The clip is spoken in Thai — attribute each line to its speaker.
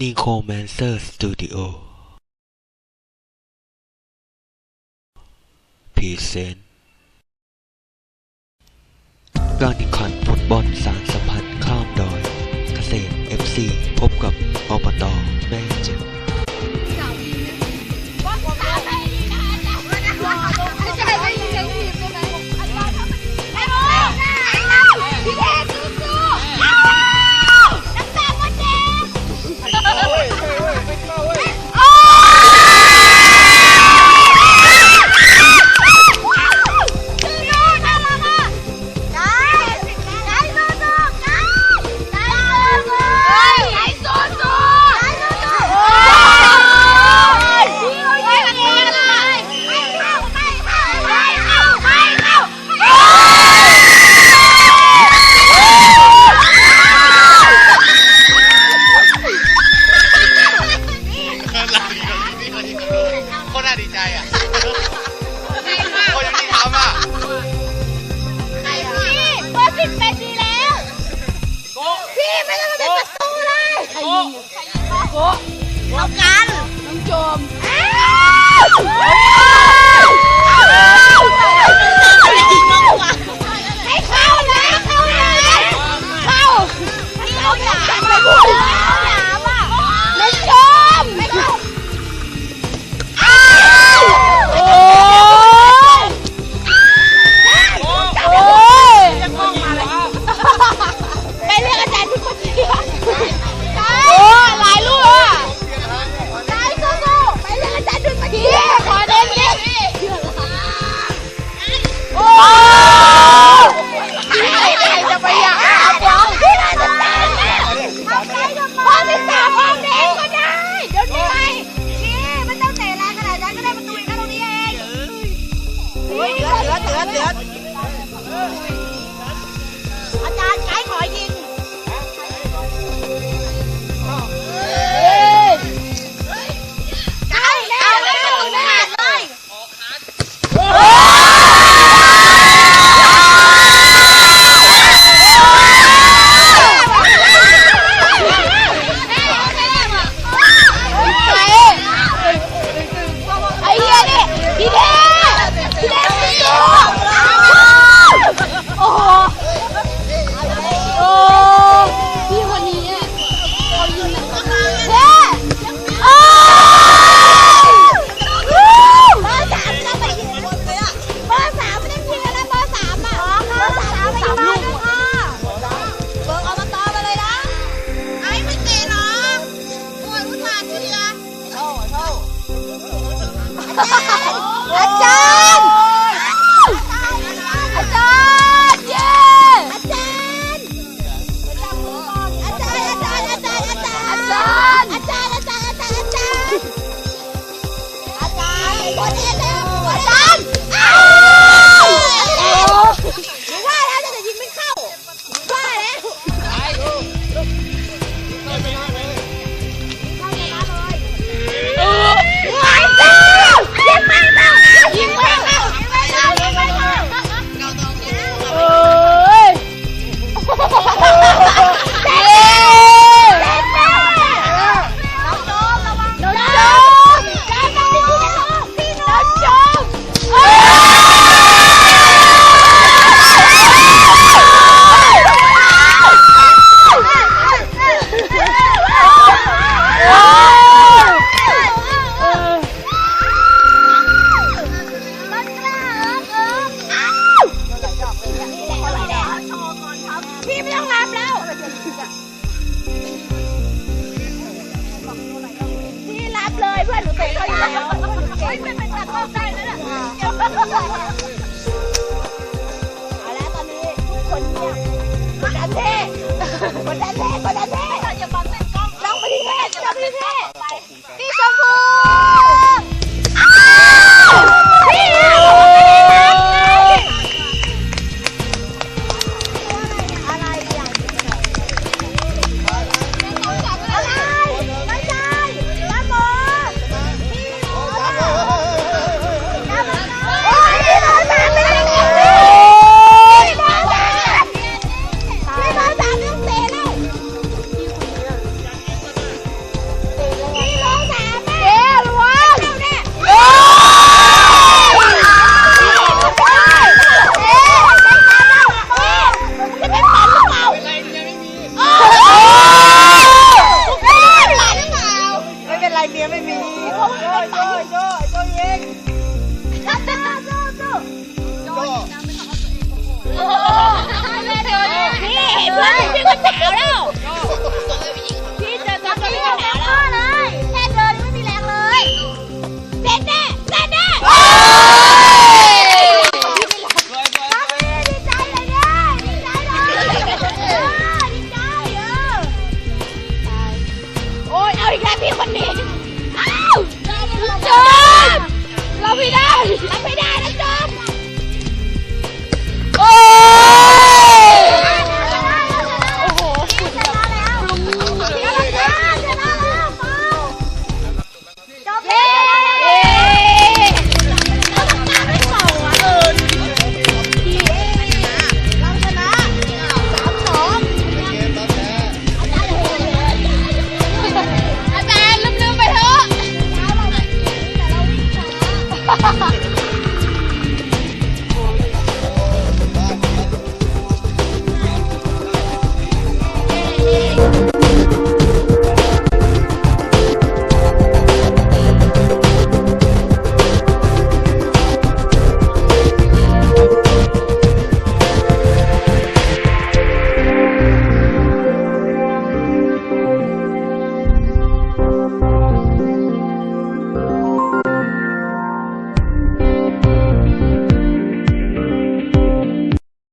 Speaker 1: นิโคแมนเซอร์สตูดิโอพรีเซนต์การแข่งขันฟุตบอลสาม
Speaker 2: โคตรน่าดีใจอะ
Speaker 3: โคตรยังที่ทำอะพี่เบอร์สิบเป็นดีแล้ว พี่ไม่ต้องมาเป็นศัตูเลยใครงโกเอากันน้องโจม 哈哈哈哈来加油 ไม่อนพี่ก็หนาวแล้ว